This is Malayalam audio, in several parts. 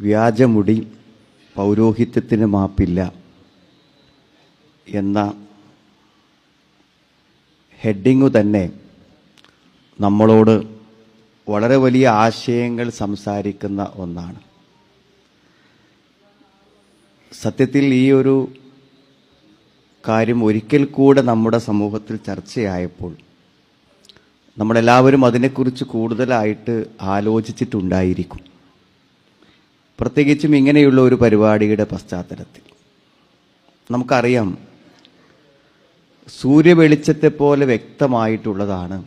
വ്യാജമുടി പൗരോഹിത്യത്തിന് മാപ്പില്ല എന്ന ഹെഡിങ്ങു തന്നെ നമ്മളോട് വളരെ വലിയ ആശയങ്ങൾ സംസാരിക്കുന്ന ഒന്നാണ്. സത്യത്തിൽ ഈ ഒരു കാര്യം ഒരിക്കൽ കൂടെ നമ്മുടെ സമൂഹത്തിൽ ചർച്ചയായപ്പോൾ നമ്മളെല്ലാവരും അതിനെക്കുറിച്ച് കൂടുതലായിട്ട് ആലോചിച്ചിട്ടുണ്ടായിരിക്കും. പ്രത്യേകിച്ചും ഇങ്ങനെയുള്ള ഒരു പരിപാടിയുടെ പശ്ചാത്തലത്തിൽ. നമുക്കറിയാം സൂര്യവെളിച്ചത്തെ പോലെ വ്യക്തമായിട്ടുള്ളതാണ്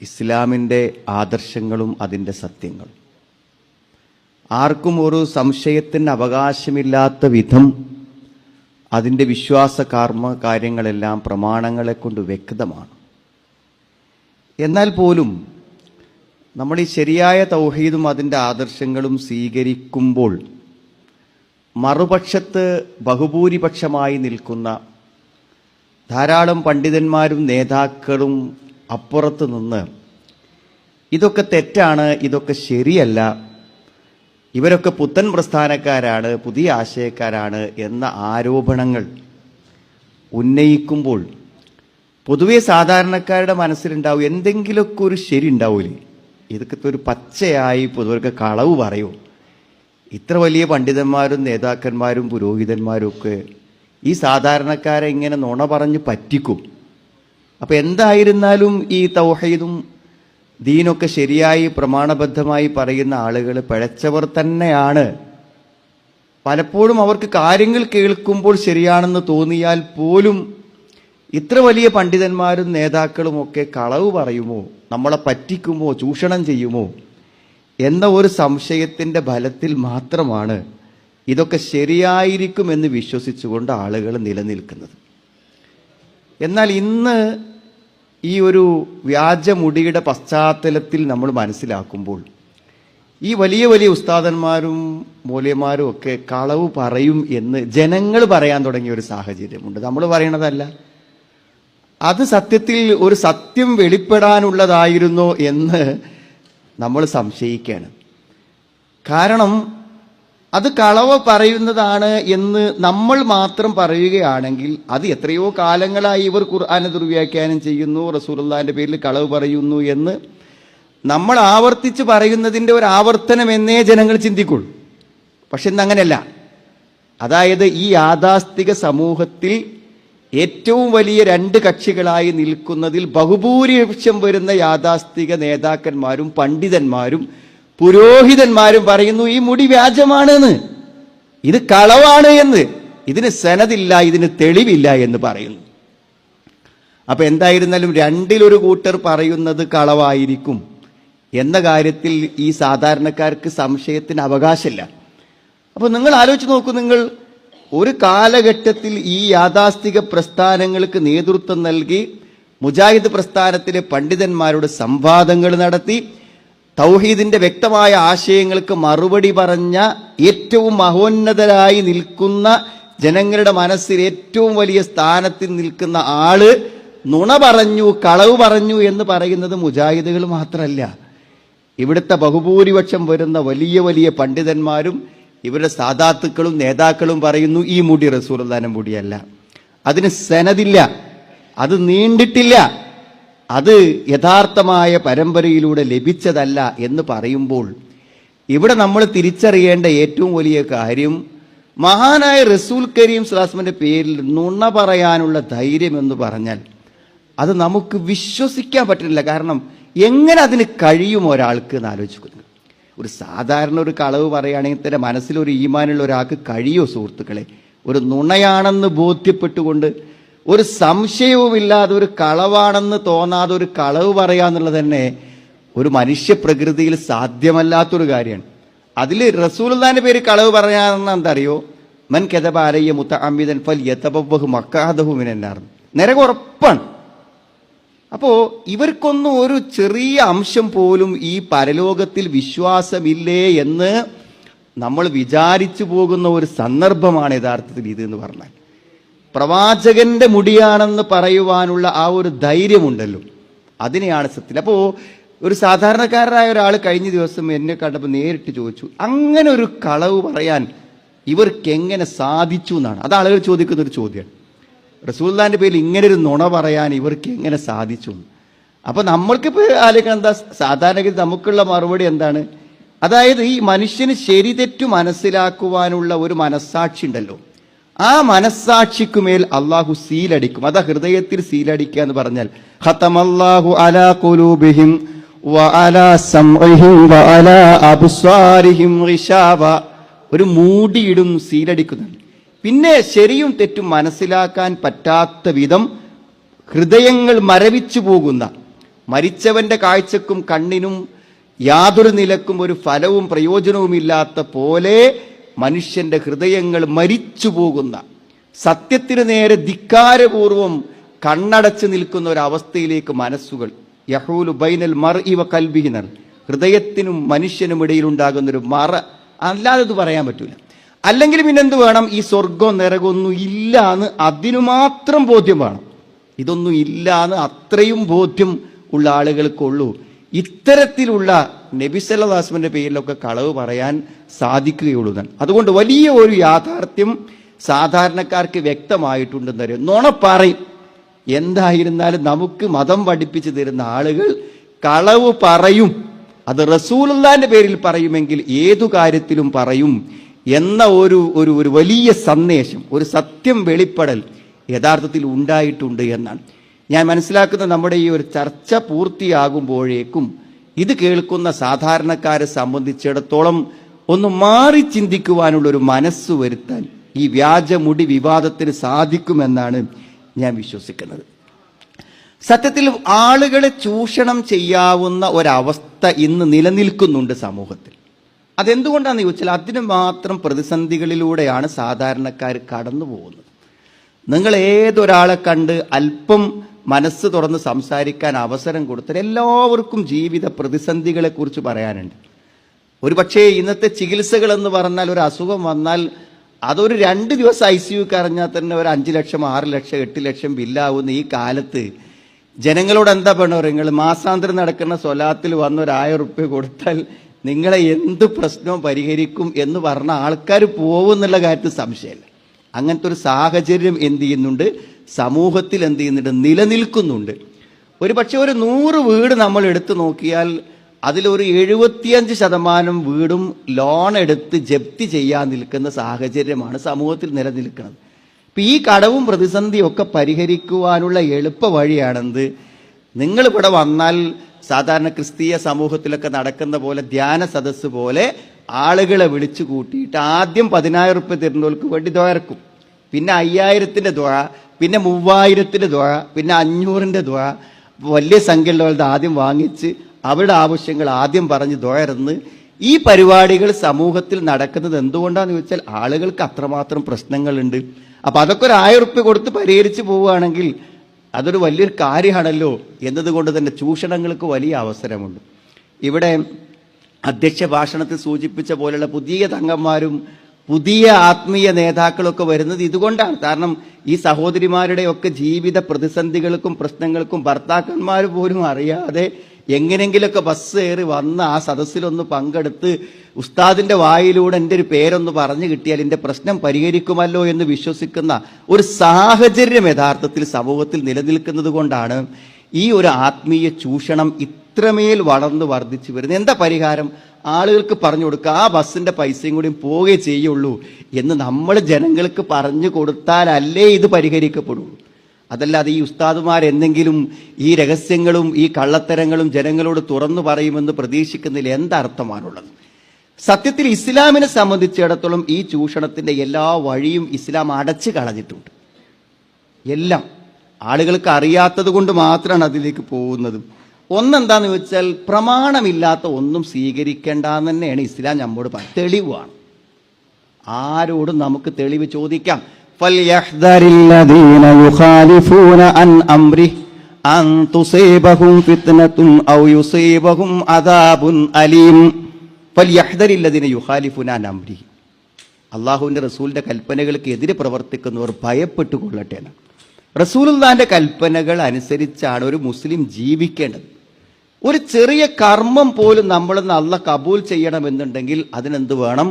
ഇസ്ലാമിന്റെ ആദർശങ്ങളും അതിന്റെ സത്യങ്ങളും. ആർക്കും ഒരു സംശയത്തിന് അവകാശമില്ലാത്ത വിധം അതിന്റെ വിശ്വാസ കർമ്മ കാര്യങ്ങളെല്ലാം പ്രമാണങ്ങളെ കൊണ്ട് വ്യക്തമാണ്. എന്നാൽ പോലും നമ്മൾ ഈ ശരിയായ തൗഹീദും അതിന്റെ ആദർശങ്ങളും സ്വീകരിക്കുമ്പോൾ മറുപക്ഷത്ത് ബഹുഭൂരിപക്ഷമായി നിൽക്കുന്ന ധാരാളം പണ്ഡിതന്മാരും നേതാക്കളും അപ്പുറത്ത് നിന്ന് ഇതൊക്കെ തെറ്റാണ് ഇതൊക്കെ ശരിയല്ല ഇവരൊക്കെ പുത്തൻ പ്രസ്ഥാനക്കാരാണ് പുതിയ ആശയക്കാരാണ് എന്ന ആരോപണങ്ങൾ ഉന്നയിക്കുമ്പോൾ പൊതുവെ സാധാരണക്കാരുടെ മനസ്സിലുണ്ടാവും എന്തെങ്കിലുമൊക്കെ ഒരു ശരി ഉണ്ടാവൂലേ? ഇതൊക്കെ ഒരു പച്ചയായി പൊതുവർക്ക് കളവ് പറയൂ. ഇത്ര വലിയ പണ്ഡിതന്മാരും നേതാക്കന്മാരും പുരോഹിതന്മാരും ഒക്കെ ഈ സാധാരണക്കാരെ ഇങ്ങനെ നുണ പറഞ്ഞ് പറ്റിക്കും. അപ്പോൾ എന്തായിരുന്നാലും ഈ തൗഹീദും ദീനൊക്കെ ശരിയായി പ്രമാണബദ്ധമായി പറയുന്ന ആളുകൾ പിഴച്ചവർ തന്നെയാണ്. പലപ്പോഴും അവർക്ക് കാര്യങ്ങൾ കേൾക്കുമ്പോൾ ശരിയാണെന്ന് തോന്നിയാൽ പോലും ഇത്ര വലിയ പണ്ഡിതന്മാരും നേതാക്കളും ഒക്കെ കളവ് പറയുമോ? നമ്മളെ പറ്റിക്കുമോ? ചൂഷണം ചെയ്യുമോ? എന്ന ഒരു സംശയത്തിന്റെ ഫലത്തിൽ മാത്രമാണ് ഇതൊക്കെ ശരിയായിരിക്കുമെന്ന് വിശ്വസിച്ചുകൊണ്ട് ആളുകൾ നിലനിൽക്കുന്നത്. എന്നാൽ ഇന്ന് ഈ ഒരു വ്യാജമുടിയുടെ പശ്ചാത്തലത്തിൽ നമ്മൾ മനസ്സിലാക്കുമ്പോൾ ഈ വലിയ വലിയ ഉസ്താദന്മാരും മൂല്യന്മാരും ഒക്കെ കളവ് പറയും എന്ന് ജനങ്ങൾ പറയാൻ തുടങ്ങിയ ഒരു സാഹചര്യമുണ്ട്. നമ്മൾ പറയണതല്ല. അത് സത്യത്തിൽ ഒരു സത്യം വെളിപ്പെടാനുള്ളതായിരുന്നു എന്ന് നമ്മൾ സംശയിക്കുകയാണ്. കാരണം അത് കളവ് പറയുന്നതാണ് എന്ന് നമ്മൾ മാത്രം പറയുകയാണെങ്കിൽ അത് എത്രയോ കാലങ്ങളായി ഇവർ ഖുർആാനെ ദുർവ്യാഖ്യാനം ചെയ്യുന്നു റസൂലുള്ളാന്റെ പേരിൽ കളവ് പറയുന്നു എന്ന് നമ്മൾ ആവർത്തിച്ച് പറയുന്നതിന്റെ ഒരു ആവർത്തനം എന്നേ ജനങ്ങൾ ചിന്തിക്കുള്ളൂ. പക്ഷെ ഇന്ന് അങ്ങനെയല്ല. അതായത് ഈ യാഥാസ്ഥിക സമൂഹത്തിൽ ഏറ്റവും വലിയ രണ്ട് കക്ഷികളായി നിൽക്കുന്നതിൽ ബഹുഭൂരിപക്ഷം വരുന്ന യാഥാസ്ഥിക നേതാക്കന്മാരും പണ്ഡിതന്മാരും പുരോഹിതന്മാരും പറയുന്നു ഈ മുടി വ്യാജമാണെന്ന്. ഇത് കളവാണ് എന്ന്. ഇതിന് സനതില്ല ഇതിന് തെളിവില്ല എന്ന് പറയുന്നു. അപ്പൊ എന്തായിരുന്നാലും രണ്ടിലൊരു കൂട്ടർ പറയുന്നത് കളവായിരിക്കും എന്ന കാര്യത്തിൽ ഈ സാധാരണക്കാർക്ക് സംശയത്തിന് അവകാശമില്ല. അപ്പൊ നിങ്ങൾ ആലോചിച്ച് നോക്കൂ നിങ്ങൾ ഒരു കാലഘട്ടത്തിൽ ഈ യാഥാസ്ഥിക പ്രസ്ഥാനങ്ങൾക്ക് നേതൃത്വം നൽകി മുജാഹിദ് പ്രസ്ഥാനത്തിലെ പണ്ഡിതന്മാരോട് സംവാദങ്ങൾ നടത്തി തൗഹീദിന്റെ വ്യക്തമായ ആശയങ്ങൾക്ക് മറുപടി പറഞ്ഞ ഏറ്റവും മഹോന്നതരായി നിൽക്കുന്ന ജനങ്ങളുടെ മനസ്സിൽ ഏറ്റവും വലിയ സ്ഥാനത്തിൽ നിൽക്കുന്ന ആൾ നുണ പറഞ്ഞു കളവ് പറഞ്ഞു എന്ന് പറയുന്നത് മുജാഹിദുകൾ മാത്രമല്ല ഇവിടുത്തെ ബഹുഭൂരിപക്ഷം വരുന്ന വലിയ വലിയ പണ്ഡിതന്മാരും ഇവരുടെ സാധാത്തുക്കളും നേതാക്കളും പറയുന്നു ഈ മുടി റസൂർദാനം മുടിയല്ല. അതിന് സനതില്ല അത് നീണ്ടിട്ടില്ല. അത് യഥാർത്ഥമായ പരമ്പരയിലൂടെ ലഭിച്ചതല്ല എന്ന് പറയുമ്പോൾ ഇവിടെ നമ്മൾ തിരിച്ചറിയേണ്ട ഏറ്റവും വലിയ കാര്യം മഹാനായ റസൂൽ കരീം സ്ലാസ്മിന്റെ പേരിൽ നുണ പറയാനുള്ള ധൈര്യം എന്ന് പറഞ്ഞാൽ അത് നമുക്ക് വിശ്വസിക്കാൻ പറ്റില്ല കാരണം എങ്ങനെ അതിന് കഴിയും ഒരാൾക്ക് എന്ന് ആലോചിക്കുന്നു ഒരു സാധാരണ ഒരു കളവ് പറയുകയാണെങ്കിൽ തന്നെ മനസ്സിലൊരു ഈമാനുള്ള ഒരാൾക്ക് കഴിയോ സുഹൃത്തുക്കളെ? ഒരു നുണയാണെന്ന് ബോധ്യപ്പെട്ടുകൊണ്ട് ഒരു സംശയവുമില്ലാതെ ഒരു കളവാണെന്ന് തോന്നാതെ ഒരു കളവ് പറയാന്നുള്ളത് തന്നെ ഒരു മനുഷ്യ പ്രകൃതിയിൽ സാധ്യമല്ലാത്തൊരു കാര്യമാണ്. അതിൽ റസൂൽദാന്റെ പേര് കളവ് പറയാമെന്ന് എന്താ അറിയോ മൻ കെതബ അലയ്യ മുത്ത അമിതൻ ഫൽ യഥബഹു മക്കാദഹു മിനന്നാർന്ന് നരകം ഉറപ്പാണ് അപ്പോ ഇവർക്കൊന്നും ഒരു ചെറിയ അംശം പോലും ഈ പരലോകത്തിൽ വിശ്വാസമില്ലേ എന്ന് നമ്മൾ വിചാരിച്ചു പോകുന്ന ഒരു സന്ദർഭമാണ് യഥാർത്ഥത്തിൽ ഇത് എന്ന് പറഞ്ഞാൽ. പ്രവാചകന്റെ മുടിയാണെന്ന് പറയുവാനുള്ള ആ ഒരു ധൈര്യമുണ്ടല്ലോ. അതിനെയാണ് സത്യം അപ്പോൾ ഒരു സാധാരണക്കാരനായ ഒരാൾ കഴിഞ്ഞ ദിവസം എന്നെ കണ്ടപ്പോൾ നേരിട്ട് ചോദിച്ചു അങ്ങനെ ഒരു കളവ് പറയാൻ ഇവർക്ക് എങ്ങനെ സാധിച്ചു എന്നാണ്. അത് ആളുകൾ ചോദിക്കുന്ന ഒരു ചോദ്യമാണ്. റസൂല്ലാന്റെ പേരിൽ ഇങ്ങനെ ഒരു നുണ പറയാൻ ഇവർക്ക് എങ്ങനെ സാധിച്ചു. അപ്പോൾ അപ്പൊ നമ്മൾക്കിപ്പോൾ ആലോചിക്കണം എന്താ? സാധാരണഗതി നമുക്കുള്ള മറുപടി എന്താണ്? അതായത് ഈ മനുഷ്യന് ശരി തെറ്റു മനസ്സിലാക്കുവാനുള്ള ഒരു മനസ്സാക്ഷി ഉണ്ടല്ലോ. ആ മനസ്സാക്ഷിക്കുമേൽ അള്ളാഹു സീലടിക്കും. അതാ ഹൃദയത്തിൽ സീലടിക്കുക എന്ന് പറഞ്ഞാൽ അലാ ഒരു മൂടിയിടും സീലടിക്കുന്നുണ്ട്. പിന്നെ ശരിയും തെറ്റും മനസ്സിലാക്കാൻ പറ്റാത്ത വിധം ഹൃദയങ്ങൾ മരവിച്ചു പോകുന്ന മരിച്ചവന്റെ കാഴ്ചക്കും കണ്ണിനും യാതൊരു നിലക്കും ഒരു ഫലവും പ്രയോജനവുമില്ലാത്ത പോലെ മനുഷ്യന്റെ ഹൃദയങ്ങൾ മരിച്ചു പോകുന്ന സത്യത്തിന് നേരെ ധിക്കാരപൂർവം കണ്ണടച്ച് നിൽക്കുന്ന ഒരു അവസ്ഥയിലേക്ക് മനസ്സുകൾ യഹൂലു ബൈനൽ മർ ഇവ കൽബിഹിനർ ഹൃദയത്തിനും മനുഷ്യനും ഇടയിലുണ്ടാകുന്നൊരു മറ. അല്ലാതെ പറയാൻ പറ്റൂല. അല്ലെങ്കിൽ പിന്നെന്ത് വേണം? ഈ സ്വർഗം നിരകൊന്നും ഇല്ല എന്ന് അതിനു മാത്രം ബോധ്യം വേണം. ഇതൊന്നും ഇല്ല എന്ന് അത്രയും ബോധ്യം ഉള്ള ആളുകൾക്കുള്ളൂ ഇത്തരത്തിലുള്ള നബിസല്ലാസ്മന്റെ പേരിലൊക്കെ കളവ് പറയാൻ സാധിക്കുകയുള്ളൂ അതുകൊണ്ട് വലിയ ഒരു യാഥാർത്ഥ്യം സാധാരണക്കാർക്ക് വ്യക്തമായിട്ടുണ്ടെന്ന് അറിയാം. നുണ പറയും. എന്തായിരുന്നാലും നമുക്ക് മതം പഠിപ്പിച്ചു തരുന്ന ആളുകൾ കളവ് പറയും. അത് റസൂലുള്ളാന്റെ പേരിൽ പറയുമെങ്കിൽ ഏതു കാര്യത്തിലും പറയും. എന്ന ഒരു ഒരു ഒരു വലിയ സന്ദേശം ഒരു സത്യം വെളിപ്പെടൽ യഥാർത്ഥത്തിൽ ഉണ്ടായിട്ടുണ്ട് എന്നാണ്. ഞാൻ മനസ്സിലാക്കുന്ന നമ്മുടെ ഈ ഒരു ചർച്ച പൂർത്തിയാകുമ്പോഴേക്കും ഇത് കേൾക്കുന്ന സാധാരണക്കാരെ സംബന്ധിച്ചിടത്തോളം ഒന്ന് മാറി ചിന്തിക്കുവാനുള്ള ഒരു മനസ്സ് വരുത്താൻ ഈ വ്യാജമുടി വിവാദത്തിന് സാധിക്കുമെന്നാണ് ഞാൻ വിശ്വസിക്കുന്നത്. സത്യത്തിൽ ആളുകളെ ചൂഷണം ചെയ്യാവുന്ന ഒരവസ്ഥ ഇന്ന് നിലനിൽക്കുന്നുണ്ട് സമൂഹത്തിൽ. അതെന്തുകൊണ്ടാണെന്ന് ചോദിച്ചാൽ അതിന് മാത്രം പ്രതിസന്ധികളിലൂടെയാണ് സാധാരണക്കാർ കടന്നു പോകുന്നത്. നിങ്ങൾ ഏതൊരാളെ കണ്ട് അല്പം മനസ്സ് തുറന്ന് സംസാരിക്കാൻ അവസരം കൊടുത്താൽ എല്ലാവർക്കും ജീവിത പ്രതിസന്ധികളെക്കുറിച്ച് പറയാനുണ്ട്. ഒരു പക്ഷേ ഇന്നത്തെ ചികിത്സകൾ എന്ന് പറഞ്ഞാൽ ഒരു അസുഖം വന്നാൽ അതൊരു രണ്ട് ദിവസം ഐ സി യു കറിഞ്ഞാൽ തന്നെ ഒരു അഞ്ച് ലക്ഷം ആറ് ലക്ഷം എട്ട് ലക്ഷം ബില്ലാവുന്ന ഈ കാലത്ത് ജനങ്ങളോട് എന്താ പറയുക നിങ്ങൾ മാസാന്തരം നടക്കുന്ന സ്വലാത്തിൽ വന്ന ഒരു ആയിരം റുപ്യ കൊടുത്താൽ നിങ്ങളെ എന്ത് പ്രശ്നവും പരിഹരിക്കും എന്ന് പറഞ്ഞ ആൾക്കാർ പോകും എന്നുള്ള കാര്യത്തിൽ സംശയമില്ല. അങ്ങനത്തെ ഒരു സാഹചര്യം എന്ത് ചെയ്യുന്നുണ്ട്? സമൂഹത്തിൽ എന്ത് ചെയ്യുന്നുണ്ട്? നിലനിൽക്കുന്നുണ്ട്. ഒരു പക്ഷേ ഒരു നൂറ് വീട് നമ്മൾ എടുത്തു നോക്കിയാൽ അതിലൊരു എഴുപത്തിയഞ്ച് ശതമാനം വീടും ലോൺ എടുത്ത് ജപ്തി ചെയ്യാൻ നിൽക്കുന്ന സാഹചര്യമാണ് സമൂഹത്തിൽ നിലനിൽക്കുന്നത്. ഇപ്പം ഈ കടവും പ്രതിസന്ധിയൊക്കെ പരിഹരിക്കുവാനുള്ള എളുപ്പ വഴിയാണെന്ത് നിങ്ങളിവിടെ വന്നാൽ സാധാരണ ക്രിസ്തീയ സമൂഹത്തിലൊക്കെ നടക്കുന്ന പോലെ ധ്യാന സദസ്സ് പോലെ ആളുകളെ വിളിച്ചു കൂട്ടിയിട്ട് ആദ്യം പതിനായിരം റുപ്യ തരുന്നവർക്ക് വേണ്ടി ദ്വാരക്കും പിന്നെ അയ്യായിരത്തിന്റെ ദ്വ പിന്നെ മൂവായിരത്തിന്റെ ദ്വ പിന്നെ അഞ്ഞൂറിന്റെ ദ്വ. വലിയ സംഖ്യയുള്ളവരുടെ ആദ്യം വാങ്ങിച്ച് അവരുടെ ആവശ്യങ്ങൾ ആദ്യം പറഞ്ഞ് ദ്വയർന്ന് ഈ പരിപാടികൾ സമൂഹത്തിൽ നടക്കുന്നത് എന്തുകൊണ്ടാന്ന് ചോദിച്ചാൽ ആളുകൾക്ക് അത്രമാത്രം പ്രശ്നങ്ങളുണ്ട്. അപ്പം അതൊക്കെ ഒരു ആയിരം റുപ്യ കൊടുത്ത് പരിഹരിച്ച് പോവുകയാണെങ്കിൽ അതൊരു വലിയൊരു കാര്യമാണല്ലോ എന്നതുകൊണ്ട് തന്നെ ചൂഷണങ്ങൾക്ക് വലിയ അവസരമുണ്ട്. ഇവിടെ അധ്യക്ഷ ഭാഷണത്തിൽ സൂചിപ്പിച്ച പോലെയുള്ള പുതിയ തങ്ങന്മാരും പുതിയ ആത്മീയ നേതാക്കളൊക്കെ വരുന്നത് ഇതുകൊണ്ടാണ്. കാരണം ഈ സഹോദരിമാരുടെയൊക്കെ ജീവിത പ്രതിസന്ധികൾക്കും പ്രശ്നങ്ങൾക്കും ഭർത്താക്കന്മാർ പോലും അറിയാതെ എങ്ങനെങ്കിലുമൊക്കെ ബസ് കയറി വന്ന് ആ സദസ്സിലൊന്ന് പങ്കെടുത്ത് ഉസ്താദിന്റെ വായിലൂടെ എന്റെ ഒരു പേരൊന്ന് പറഞ്ഞു കിട്ടിയാൽ എന്റെ പ്രശ്നം പരിഹരിക്കുമല്ലോ എന്ന് വിശ്വസിക്കുന്ന ഒരു സാഹചര്യം യഥാർത്ഥത്തിൽ സമൂഹത്തിൽ നിലനിൽക്കുന്നത് കൊണ്ടാണ് ഈ ഒരു ആത്മീയ ചൂഷണം ഇത്രമേൽ വളർന്നു വർദ്ധിച്ചു വരുന്നത്. എന്താ പരിഹാരം? ആളുകൾക്ക് പറഞ്ഞു കൊടുക്കുക ആ ബസ്സിന്റെ പൈസയും കൂടി പോകേ ചെയ്യുള്ളൂ എന്ന് നമ്മൾ ജനങ്ങൾക്ക് പറഞ്ഞു കൊടുത്താലല്ലേ ഇത് പരിഹരിക്കപ്പെടുള്ളൂ. അതല്ലാതെ ഈ ഉസ്താദുമാർ എന്തെങ്കിലും ഈ രഹസ്യങ്ങളും ഈ കള്ളത്തരങ്ങളും ജനങ്ങളോട് തുറന്നു പറയുമെന്ന് പ്രതീക്ഷിക്കുന്നതിൽ എന്തർത്ഥമാണുള്ളത്? സത്യത്തിൽ ഇസ്ലാമിനെ സംബന്ധിച്ചിടത്തോളം ഈ ചൂഷണത്തിന്റെ എല്ലാ വഴിയും ഇസ്ലാം അടച്ചു കളഞ്ഞിട്ടുണ്ട്. എല്ലാം. ആളുകൾക്ക് അറിയാത്തത് കൊണ്ട് മാത്രമാണ് അതിലേക്ക് പോകുന്നത്. ഒന്നെന്താന്ന് വെച്ചാൽ പ്രമാണമില്ലാത്ത ഒന്നും സ്വീകരിക്കേണ്ട തന്നെയാണ് ഇസ്ലാം നമ്മോട് പറയുന്നത്. തെളിവാണ്. ആരോടും നമുക്ക് തെളിവ് ചോദിക്കാം. فليحذر الذين يخالفون عن أمره أن تصيبهم فتنة أو يصيبهم عذاب أليم فليحذر الذين يخالفون عن أمره അള്ളാഹുവിൻ്റെ റസൂലിൻ്റെ കൽപ്പനകൾക്ക് എതിരെ പ്രവർത്തിക്കുന്നവർ ഭയപ്പെട്ടുകൊള്ളട്ടെ എന്ന് റസൂലുള്ളാന്റെ കൽപ്പനകൾ അനുസരിച്ചാണ് ഒരു മുസ്ലിം ജീവിക്കേണ്ടത് ഒരു ചെറിയ കർമ്മം പോലും നമ്മൾ നല്ല കബൂൽ ചെയ്യണമെന്നുണ്ടെങ്കിൽ അതിനെന്ത് വേണം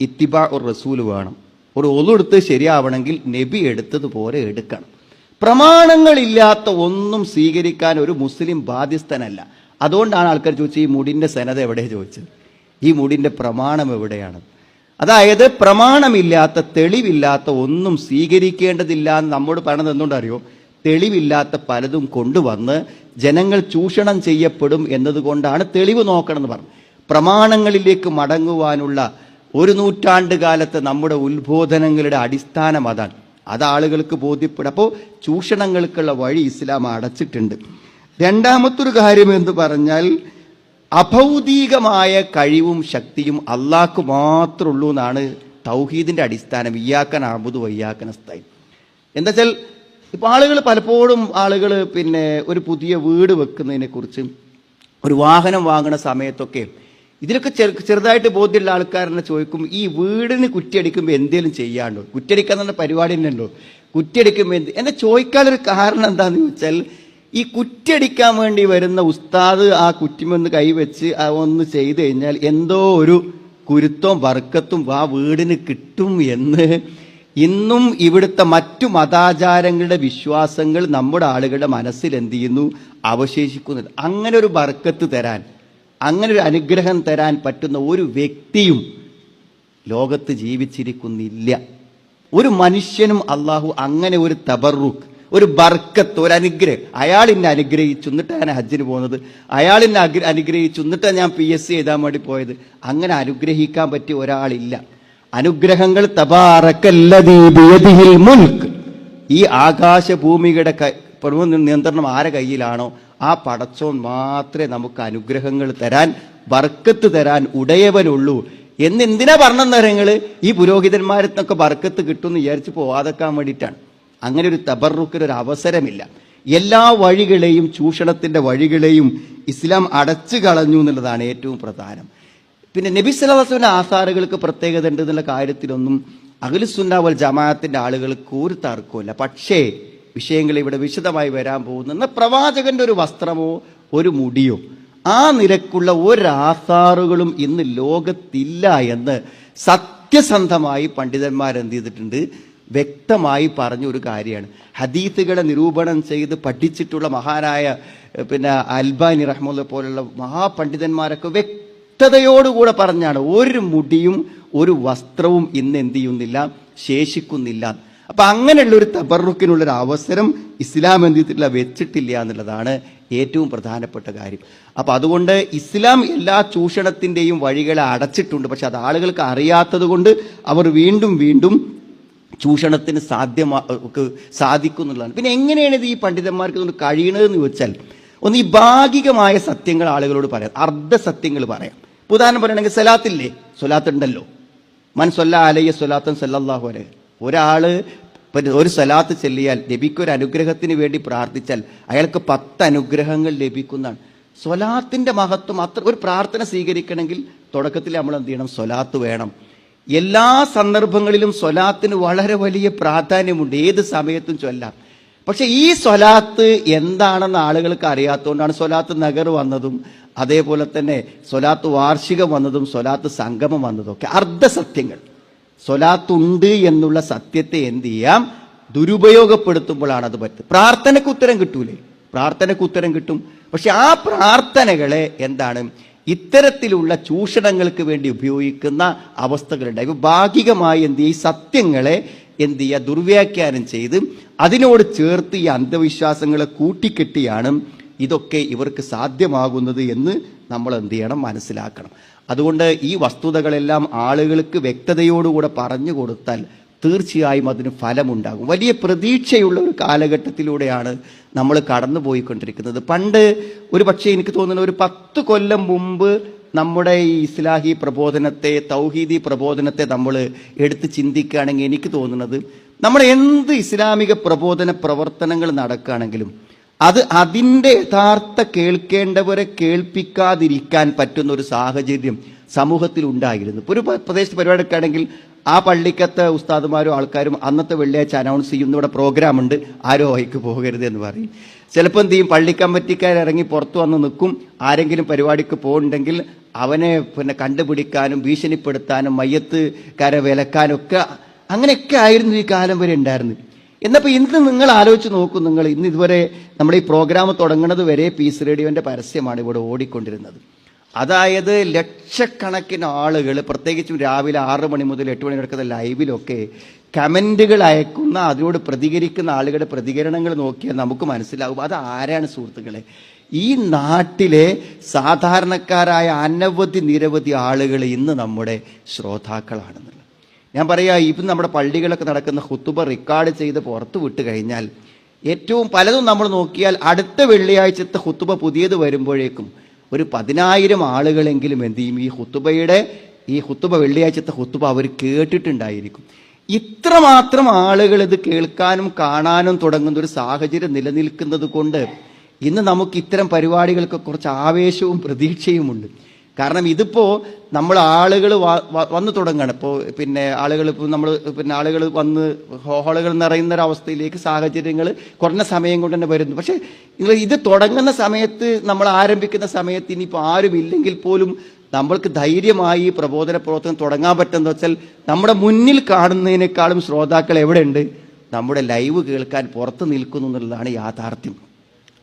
ഇത്തിബാ ഒരു റസൂൽ വേണം ഒരു ഒലെടുത്ത് ശരിയാവണമെങ്കിൽ നബി എടുത്തതുപോലെ എടുക്കണം. പ്രമാണങ്ങളില്ലാത്ത ഒന്നും സ്വീകരിക്കാൻ ഒരു മുസ്ലിം ബാധ്യസ്ഥനല്ല. അതുകൊണ്ടാണ് ആൾക്കാർ ചോദിച്ചത് ഈ മുടിന്റെ സനത എവിടെ ചോദിച്ചത്? ഈ മുടിന്റെ പ്രമാണം എവിടെയാണ്? അതായത് പ്രമാണമില്ലാത്ത തെളിവില്ലാത്ത ഒന്നും സ്വീകരിക്കേണ്ടതില്ല എന്ന് നമ്മോട് പറയണത് എന്തുകൊണ്ടറിയോ? തെളിവില്ലാത്ത പലതും കൊണ്ടുവന്ന് ജനങ്ങൾ ചൂഷണം ചെയ്യപ്പെടും എന്നതുകൊണ്ടാണ് തെളിവ് നോക്കണമെന്ന് പറഞ്ഞു പ്രമാണങ്ങളിലേക്ക് മടങ്ങുവാനുള്ള ഒരു നൂറ്റാണ്ട് കാലത്ത് നമ്മുടെ ഉത്ബോധനങ്ങളുടെ അടിസ്ഥാനം അതാണ്. അത് ആളുകൾക്ക് ബോധ്യപ്പെടും. അപ്പോൾ ചൂഷണങ്ങൾക്കുള്ള വഴി ഇസ്ലാം അടച്ചിട്ടുണ്ട്. രണ്ടാമത്തൊരു കാര്യം എന്ന് പറഞ്ഞാൽ അഭൗതികമായ കഴിവും ശക്തിയും അള്ളാഹ്ക്ക് മാത്രമേ ഉള്ളൂ എന്നാണ് തൗഹീദിന്റെ അടിസ്ഥാനം. ഇയാക്കൻ അബുദ് വയ്യാക്കൻ സ്ഥൈ എന്താ വെച്ചാൽ ഇപ്പൊ ആളുകൾ പലപ്പോഴും ആളുകൾ പിന്നെ ഒരു പുതിയ വീട് വെക്കുന്നതിനെക്കുറിച്ച് ഒരു വാഹനം വാങ്ങുന്ന സമയത്തൊക്കെ ഇതിലൊക്കെ ചെറു ചെറുതായിട്ട് ബോധ്യമുള്ള ആൾക്കാരെന്നെ ചോദിക്കും ഈ വീടിന് കുറ്റിയടിക്കുമ്പോൾ എന്തേലും ചെയ്യാണ്ടോ? കുറ്റിയടിക്കാൻ തന്നെ പരിപാടി തന്നെ ഉണ്ടോ? കുറ്റിയടിക്കുമ്പോൾ എന്ത്? എന്നെ ചോദിക്കാനൊരു കാരണം എന്താണെന്ന് ചോദിച്ചാൽ ഈ കുറ്റിയടിക്കാൻ വേണ്ടി വരുന്ന ഉസ്താദ് ആ കുറ്റിമൊന്ന് കൈവച്ച് ആ ഒന്ന് ചെയ്തു കഴിഞ്ഞാൽ എന്തോ ഒരു കുരുത്തവും വർക്കത്തും ആ വീടിന് കിട്ടും എന്ന് ഇന്നും ഇവിടുത്തെ മറ്റു മതാചാരങ്ങളുടെ വിശ്വാസങ്ങൾ നമ്മുടെ ആളുകളുടെ മനസ്സിൽ എന്ത് ചെയ്യുന്നു? അവശേഷിക്കുന്നുണ്ട്. അങ്ങനെ ഒരു ബർക്കത്ത് തരാൻ അങ്ങനെ ഒരു അനുഗ്രഹം തരാൻ പറ്റുന്ന ഒരു വ്യക്തിയും ലോകത്ത് ജീവിച്ചിരിക്കുന്നില്ല. ഒരു മനുഷ്യനും അള്ളാഹു അങ്ങനെ ഒരു തബറുക്ക് ഒരു ബർക്കത്ത് ഒരു അനുഗ്രഹം. അയാൾ എന്നെ അനുഗ്രഹിച്ചു എന്നിട്ടാണ് ഞാൻ ഹജ്ജിന് പോകുന്നത്. അയാൾ എന്നെ അനുഗ്രഹിച്ചു എന്നിട്ടാണ് ഞാൻ പി എസ് സി എഴുതാൻ വേണ്ടി പോയത്. അങ്ങനെ അനുഗ്രഹിക്കാൻ പറ്റിയ ഒരാളില്ല. അനുഗ്രഹങ്ങൾ തബാറക്കല്ലദീ ബിയദിഹിൽ മുൽക്ക്. ഈ പ്രഭു നിയന്ത്രണം ആരെ കയ്യിലാണോ? ആ പടച്ചോൻ മാത്രമേ നമുക്ക് അനുഗ്രഹങ്ങൾ തരാൻ ബർക്കത്ത് തരാൻ ഉടയവനുള്ളൂ. എന്നെന്തിനാ എന്തിനാ പറഞ്ഞെന്നറിയങ്ങൾ ഈ പുരോഹിതന്മാരത്തൊക്കെ ബർക്കത്ത് കിട്ടുമെന്ന് വിചാരിച്ച് പോവാതെക്കാൻ വേണ്ടിയിട്ടാണ്. അങ്ങനെ ഒരു തബറുക്കിനൊരു അവസരമില്ല. എല്ലാ വഴികളെയും ചൂഷണത്തിന്റെ വഴികളെയും ഇസ്ലാം അടച്ചു കളഞ്ഞു എന്നുള്ളതാണ് ഏറ്റവും പ്രധാനം. പിന്നെ നബി സലാഹുവിന്റെ ആസാറുകൾക്ക് പ്രത്യേകത ഉണ്ട് എന്നുള്ള കാര്യത്തിലൊന്നും അഖിലുസുന്ന വൽ ജമാഅത്തിന്റെ ആളുകൾക്ക് ഒരു തർക്കമില്ല പക്ഷേ വിഷയങ്ങൾ ഇവിടെ വിശദമായി വരാൻ പോകുന്ന. പ്രവാചകന്റെ ഒരു വസ്ത്രമോ ഒരു മുടിയോ ആ നിരക്കുള്ള ഒരാസാറുകളും ഇന്ന് ലോകത്തില്ല എന്ന് സത്യസന്ധമായി പണ്ഡിതന്മാർ എന്ത് ചെയ്തിട്ടുണ്ട്? വ്യക്തമായി പറഞ്ഞ ഒരു കാര്യമാണ്. ഹദീത്തുകളെ നിരൂപണം ചെയ്ത് പഠിച്ചിട്ടുള്ള മഹാനായ പിന്നെ അൽബാനി റഹ്മുല്ല പോലുള്ള മഹാപണ്ഡിതന്മാരൊക്കെ വ്യക്തതയോടുകൂടെ പറഞ്ഞാണ് ഒരു മുടിയും ഒരു വസ്ത്രവും ഇന്ന് എന്ത് ചെയ്യുന്നില്ല ശേഷിക്കുന്നില്ല. അപ്പൊ അങ്ങനെയുള്ള ഒരു തബറുക്കിനുള്ള ഒരു അവസരം ഇസ്ലാം എന്ത് ചെയ്തിട്ടില്ല വെച്ചിട്ടില്ല എന്നുള്ളതാണ് ഏറ്റവും പ്രധാനപ്പെട്ട കാര്യം. അപ്പൊ അതുകൊണ്ട് ഇസ്ലാം എല്ലാ ചൂഷണത്തിന്റെയും വഴികളെ അടച്ചിട്ടുണ്ട്. പക്ഷെ അത് ആളുകൾക്ക് അറിയാത്തത് കൊണ്ട് അവർ വീണ്ടും വീണ്ടും ചൂഷണത്തിന് സാധ്യമാ ഒക്കെ സാധിക്കും എന്നുള്ളതാണ് പിന്നെ എങ്ങനെയാണ് ഇത് ഈ പണ്ഡിതന്മാർക്ക് ഇതൊന്ന് കഴിയണതെന്ന് ചോദിച്ചാൽ ഒന്ന് ഈ ഭാഗികമായ സത്യങ്ങൾ ആളുകളോട് പറയാം. അർദ്ധ സത്യങ്ങൾ പറയാം. ഉദാഹരണം പറയണമെങ്കിൽ സലാത്തില്ലേ സൊലാത്ത് ഉണ്ടല്ലോ മൻ സൊല്ല അലയ്യ സൊലാത്തൻ സല്ലല്ലാഹു അലൈഹി. ഒരാൾ പിന്നെ ഒരു സലാത്ത് ചെല്ലിയാൽ നബിക്ക് ഒരു അനുഗ്രഹത്തിന് വേണ്ടി പ്രാർത്ഥിച്ചാൽ അയാൾക്ക് പത്ത് അനുഗ്രഹങ്ങൾ ലഭിക്കുന്നതാണ്. സ്വലാത്തിന്റെ മഹത്വം അത്ര ഒരു പ്രാർത്ഥന സ്വീകരിക്കണമെങ്കിൽ തുടക്കത്തിൽ നമ്മൾ എന്ത് ചെയ്യണം? സ്വലാത്ത് വേണം. എല്ലാ സന്ദർഭങ്ങളിലും സ്വലാത്തിന് വളരെ വലിയ പ്രാധാന്യമുണ്ട്. ഏത് സമയത്തും ചൊല്ലാം. പക്ഷെ ഈ സ്വലാത്ത് എന്താണെന്ന് ആളുകൾക്ക് അറിയാത്തതുകൊണ്ടാണ് സ്വലാത്ത് നഗർ വന്നതും അതേപോലെ തന്നെ സ്വലാത്ത് വാർഷികം വന്നതും സ്വലാത്ത് സംഗമം വന്നതും ഒക്കെ അർദ്ധസത്യങ്ങൾ. സ്വലാത്തുണ്ട് എന്നുള്ള സത്യത്തെ എന്ത് ചെയ്യാം? ദുരുപയോഗപ്പെടുത്തുമ്പോഴാണ് അത് പറ്റുന്നത്. പ്രാർത്ഥനയ്ക്ക് ഉത്തരം കിട്ടൂലേ? പ്രാർത്ഥനയ്ക്ക് ഉത്തരം കിട്ടും. പക്ഷെ ആ പ്രാർത്ഥനകളെ എന്താണ്? ഇത്തരത്തിലുള്ള ചൂഷണങ്ങൾക്ക് വേണ്ടി ഉപയോഗിക്കുന്ന അവസ്ഥകളുണ്ട്. ഇവ ഭാഗികമായി എന്ത് ചെയ്യും? ഈ സത്യങ്ങളെ എന്ത് ചെയ്യുക? ദുർവ്യാഖ്യാനം ചെയ്ത് അതിനോട് ചേർത്ത് ഈ അന്ധവിശ്വാസങ്ങളെ കൂട്ടിക്കെട്ടിയാണ് ഇതൊക്കെ ഇവർക്ക് സാധ്യമാകുന്നത് എന്ന് നമ്മൾ എന്ത് ചെയ്യണം? മനസ്സിലാക്കണം. അതുകൊണ്ട് ഈ വസ്തുതകളെല്ലാം ആളുകൾക്ക് വ്യക്തതയോടുകൂടെ പറഞ്ഞു കൊടുത്താൽ തീർച്ചയായും അതിന് ഫലമുണ്ടാകും. വലിയ പ്രതീക്ഷയുള്ള ഒരു കാലഘട്ടത്തിലൂടെയാണ് നമ്മൾ കടന്നു പോയിക്കൊണ്ടിരിക്കുന്നത് പണ്ട് ഒരു പക്ഷേ എനിക്ക് തോന്നുന്നു ഒരു പത്ത് കൊല്ലം മുമ്പ് നമ്മുടെ ഈ ഇസ്ലാഹി പ്രബോധനത്തെ തൗഹീദി പ്രബോധനത്തെ നമ്മൾ എടുത്ത് ചിന്തിക്കുകയാണെങ്കിൽ എനിക്ക് തോന്നുന്നത് നമ്മൾ എന്ത് ഇസ്ലാമിക പ്രബോധന പ്രവർത്തനങ്ങൾ നടക്കുകയാണെങ്കിലും അത് അതിന്റെ യഥാർത്ഥ കേൾക്കേണ്ടവരെ കേൾപ്പിക്കാതിരിക്കാൻ പറ്റുന്ന ഒരു സാഹചര്യം സമൂഹത്തിൽ ഉണ്ടായിരുന്നു ഒരു പ്രദേശത്ത് പരിപാടിക്കാണെങ്കിൽ ആ പള്ളിക്കത്തെ ഉസ്താദുമാരും ആൾക്കാരും അന്നത്തെ വെള്ളിയാഴ്ച അനൗൺസ് ചെയ്യുന്ന ഇവിടെ പ്രോഗ്രാം ഉണ്ട് ആരോ വഹിക്ക് പോകരുത് എന്ന് പറയും. ചിലപ്പോൾ എന്ത് ചെയ്യും? പള്ളി ഇറങ്ങി പുറത്തു വന്ന് നിൽക്കും. ആരെങ്കിലും പരിപാടിക്ക് പോകുന്നുണ്ടെങ്കിൽ അവനെ പിന്നെ കണ്ടുപിടിക്കാനും ഭീഷണിപ്പെടുത്താനും കര വിലക്കാനും ഒക്കെ അങ്ങനെയൊക്കെ ആയിരുന്നു ഈ കാലം വരെ ഉണ്ടായിരുന്നത്. എന്നപ്പോൾ ഇന്ന് നിങ്ങൾ ആലോചിച്ച് നോക്കൂ നിങ്ങൾ ഇന്ന് ഇതുവരെ നമ്മുടെ ഈ പ്രോഗ്രാം തുടങ്ങുന്നത് വരെ പീസ് റേഡിയോന്റെ പരസ്യമാണ് ഇവിടെ ഓടിക്കൊണ്ടിരുന്നത്. അതായത് ലക്ഷക്കണക്കിന് ആളുകൾ പ്രത്യേകിച്ചും രാവിലെ ആറ് മണി മുതൽ എട്ട് മണി നടക്കുന്ന ലൈവിലൊക്കെ കമന്റുകൾ അയക്കുന്ന അതിനോട് പ്രതികരിക്കുന്ന ആളുകളുടെ പ്രതികരണങ്ങൾ നോക്കിയാൽ നമുക്ക് മനസ്സിലാവും അത് ആരാണ് സുഹൃത്തുക്കളെ. ഈ നാട്ടിലെ സാധാരണക്കാരായ അനവധി നിരവധി ആളുകൾ ഇന്ന് നമ്മുടെ ശ്രോതാക്കളാണെന്നുള്ളത് ഞാൻ പറയാ ഇപ്പം നമ്മുടെ പള്ളികളൊക്കെ നടക്കുന്ന ഹുത്തുബ റെക്കോർഡ് ചെയ്ത് പുറത്തു വിട്ട് കഴിഞ്ഞാൽ ഏറ്റവും പലതും നമ്മൾ നോക്കിയാൽ അടുത്ത വെള്ളിയാഴ്ചത്തെ ഹുത്തുബ പുതിയത് വരുമ്പോഴേക്കും ഒരു പതിനായിരം ആളുകളെങ്കിലും എന്ത് ചെയ്യും? ഈ ഹുത്തുബയുടെ ഈ ഹുത്തുബ വെള്ളിയാഴ്ചത്തെ ഹുത്തുബ അവർ കേട്ടിട്ടുണ്ടായിരിക്കും. ഇത്രമാത്രം ആളുകൾ ഇത് കേൾക്കാനും കാണാനും തുടങ്ങുന്ന ഒരു സാഹചര്യം നിലനിൽക്കുന്നത് കൊണ്ട് ഇന്ന് നമുക്ക് ഇത്തരം പരിപാടികൾക്ക് കുറച്ച് ആവേശവും പ്രതീക്ഷയുമുണ്ട്. കാരണം ഇതിപ്പോ നമ്മൾ ആളുകൾ വന്നു തുടങ്ങുകയാണ് ഇപ്പോൾ പിന്നെ ആളുകൾ ഇപ്പോൾ നമ്മൾ പിന്നെ ആളുകൾ വന്ന് ഹോളുകൾ നിറയുന്ന അവസ്ഥയിലേക്ക് സാഹചര്യങ്ങൾ കുറഞ്ഞ സമയം കൊണ്ട് തന്നെ വരുന്നു. പക്ഷേ ഇത് തുടങ്ങുന്ന സമയത്ത് നമ്മൾ ആരംഭിക്കുന്ന സമയത്ത് ഇനിയിപ്പോൾ ആരും ഇല്ലെങ്കിൽ പോലും നമ്മൾക്ക് ധൈര്യമായി പ്രബോധന പ്രവർത്തനം തുടങ്ങാൻ പറ്റുന്ന വെച്ചാൽ നമ്മുടെ മുന്നിൽ കാണുന്നതിനേക്കാളും ശ്രോതാക്കൾ എവിടെയുണ്ട്? നമ്മുടെ ലൈവ് കേൾക്കാൻ പുറത്ത് നിൽക്കുന്നു എന്നുള്ളതാണ് യാഥാർത്ഥ്യം.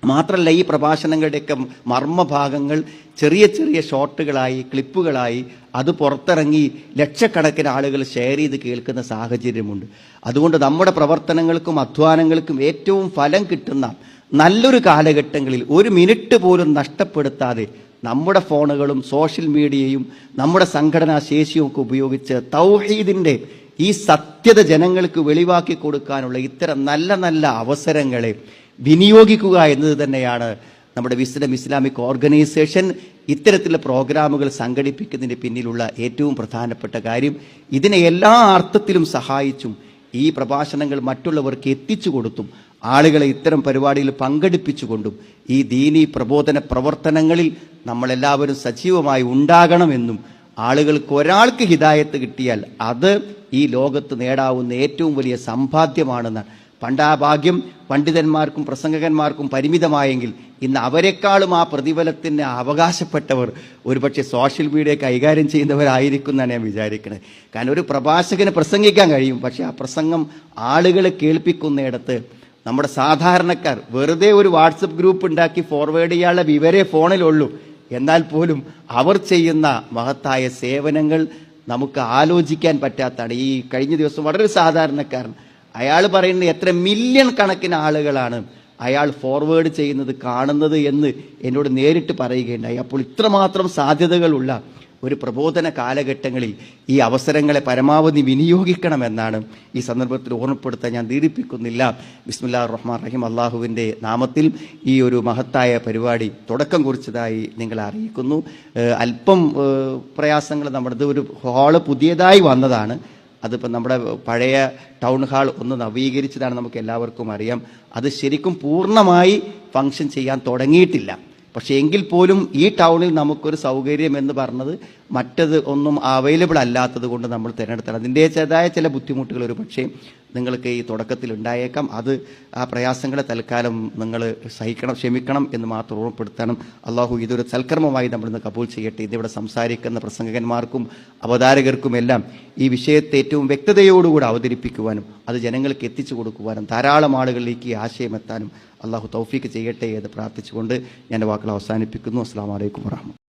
മാത്രമല്ല ഈ പ്രഭാഷണങ്ങളുടെയൊക്കെ മർമ്മഭാഗങ്ങൾ ചെറിയ ചെറിയ ഷോട്ടുകളായി ക്ലിപ്പുകളായി അത് പുറത്തിറങ്ങി ലക്ഷക്കണക്കിന് ആളുകൾ ഷെയർ ചെയ്ത് കേൾക്കുന്ന സാഹചര്യമുണ്ട്. അതുകൊണ്ട് നമ്മുടെ പ്രവർത്തനങ്ങൾക്കും അധ്വാനങ്ങൾക്കും ഏറ്റവും ഫലം കിട്ടുന്ന നല്ലൊരു കാലഘട്ടങ്ങളിൽ ഒരു മിനിറ്റ് പോലും നഷ്ടപ്പെടുത്താതെ നമ്മുടെ ഫോണുകളും സോഷ്യൽ മീഡിയയും നമ്മുടെ സംഘടനാ ശേഷിയും ഒക്കെ ഉപയോഗിച്ച് തൗഹീദിന്റെ ഈ സത്യത ജനങ്ങൾക്ക് വെളിവാക്കി കൊടുക്കാനുള്ള ഇത്തരം നല്ല നല്ല അവസരങ്ങളെ വിനിയോഗിക്കുക എന്നത് തന്നെയാണ് നമ്മുടെ വിസ്ഡം ഇസ്ലാമിക് ഓർഗനൈസേഷൻ ഇത്തരത്തിലുള്ള പ്രോഗ്രാമുകൾ സംഘടിപ്പിക്കുന്നതിന് പിന്നിലുള്ള ഏറ്റവും പ്രധാനപ്പെട്ട കാര്യം. ഇതിനെ എല്ലാ അർത്ഥത്തിലും സഹായിച്ചും ഈ പ്രഭാഷണങ്ങൾ മറ്റുള്ളവർക്ക് എത്തിച്ചു കൊടുത്തും ആളുകളെ ഇത്തരം പരിപാടിയിൽ പങ്കെടുപ്പിച്ചുകൊണ്ടും ഈ ദീനി പ്രബോധന പ്രവർത്തനങ്ങളിൽ നമ്മളെല്ലാവരും സജീവമായി ഉണ്ടാകണമെന്നും ആളുകൾക്ക് ഒരാൾക്ക് ഹിതായത്ത് കിട്ടിയാൽ അത് ഈ ലോകത്ത് നേടാവുന്ന ഏറ്റവും വലിയ സമ്പാദ്യമാണെന്ന് പണ്ട് ആ ഭാഗ്യം പണ്ഡിതന്മാർക്കും പ്രസംഗകന്മാർക്കും പരിമിതമായെങ്കിൽ ഇന്ന് അവരെക്കാളും ആ പ്രതിഫലത്തിന് അവകാശപ്പെട്ടവർ ഒരുപക്ഷെ സോഷ്യൽ മീഡിയ കൈകാര്യം ചെയ്യുന്നവരായിരിക്കും എന്നാണ് ഞാൻ വിചാരിക്കുന്നത് കാരണം ഒരു പ്രഭാഷകന് പ്രസംഗിക്കാൻ കഴിയും. പക്ഷേ ആ പ്രസംഗം ആളുകളെ കേൾപ്പിക്കുന്നിടത്ത് നമ്മുടെ സാധാരണക്കാർ വെറുതെ ഒരു വാട്സപ്പ് ഗ്രൂപ്പ് ഉണ്ടാക്കി ഫോർവേഡ് ചെയ്യാനുള്ള വിവരേ ഫോണിലുള്ളൂ. എന്നാൽ പോലും അവർ ചെയ്യുന്ന മഹത്തായ സേവനങ്ങൾ നമുക്ക് ആലോചിക്കാൻ പറ്റാത്തതാണ്. ഈ കഴിഞ്ഞ ദിവസം വളരെ സാധാരണക്കാരൻ അയാൾ പറയുന്നത് എത്ര മില്യൺ കണക്കിന് ആളുകളാണ് അയാൾ ഫോർവേഡ് ചെയ്യുന്നത് കാണുന്നത് എന്ന് എന്നോട് നേരിട്ട് പറയുകയുണ്ടായി. അപ്പോൾ ഇത്രമാത്രം സാധ്യതകളുള്ള ഒരു പ്രബോധന കാലഘട്ടങ്ങളിൽ ഈ അവസരങ്ങളെ പരമാവധി വിനിയോഗിക്കണമെന്നാണ് ഈ സന്ദർഭത്തിൽ ഓർമ്മപ്പെടുത്താൻ ഞാൻ ദീർഘിപ്പിക്കുന്നില്ല ബിസ്മില്ലാ റഹ്മാൻ റഹീം. അള്ളാഹുവിന്റെ നാമത്തിൽ ഈ ഒരു മഹത്തായ പരിപാടി തുടക്കം കുറിച്ചതായി നിങ്ങളെ അറിയിക്കുന്നു. അല്പം പ്രയാസങ്ങൾ നമ്മുടെ ഒരു ഹാൾ പുതിയതായി വന്നതാണ്. അതിപ്പോൾ നമ്മുടെ പഴയ ടൗൺ ഹാൾ ഒന്ന് നവീകരിച്ചതാണ് നമുക്ക് എല്ലാവർക്കും അറിയാം. അത് ശരിക്കും പൂർണമായി ഫങ്ഷൻ ചെയ്യാൻ തുടങ്ങിയിട്ടില്ല. പക്ഷേ എങ്കിൽ പോലും ഈ ടൗണിൽ നമുക്കൊരു സൗകര്യം എന്ന് പറഞ്ഞത് മറ്റത് ഒന്നും അവൈലബിൾ അല്ലാത്തത് കൊണ്ട് നമ്മൾ തിരഞ്ഞെടുത്തത് അതിന്റെതായ ചില ബുദ്ധിമുട്ടുകൾ ഒരു പക്ഷേ നിങ്ങൾക്ക് ഈ തുടക്കത്തിൽ ഉണ്ടായേക്കാം. അത് ആ പ്രയാസങ്ങളെ തൽക്കാലം നിങ്ങൾ സഹിക്കണം ക്ഷമിക്കണം എന്ന് മാത്രം ഓർമ്മപ്പെടുത്തണം. അള്ളാഹു ഇതൊരു സൽക്കർമ്മമായി നമ്മളിന്ന് കബൂൽ ചെയ്യട്ടെ. ഇതിവിടെ സംസാരിക്കുന്ന പ്രസംഗകന്മാർക്കും അവതാരകർക്കും എല്ലാം ഈ വിഷയത്തെ ഏറ്റവും വ്യക്തതയോടുകൂടി അവതരിപ്പിക്കുവാനും അത് ജനങ്ങൾക്ക് എത്തിച്ചു കൊടുക്കുവാനും ധാരാളം ആളുകളിലേക്ക് ആശയം എത്താനും അള്ളാഹു തൗഫീക്ക് ചെയ്യട്ടെ എന്ന് പ്രാർത്ഥിച്ചുകൊണ്ട് ഞാൻ വാക്കുകൾ അവസാനിപ്പിക്കുന്നു. അസ്സാം വലൈക്കും വാഹമ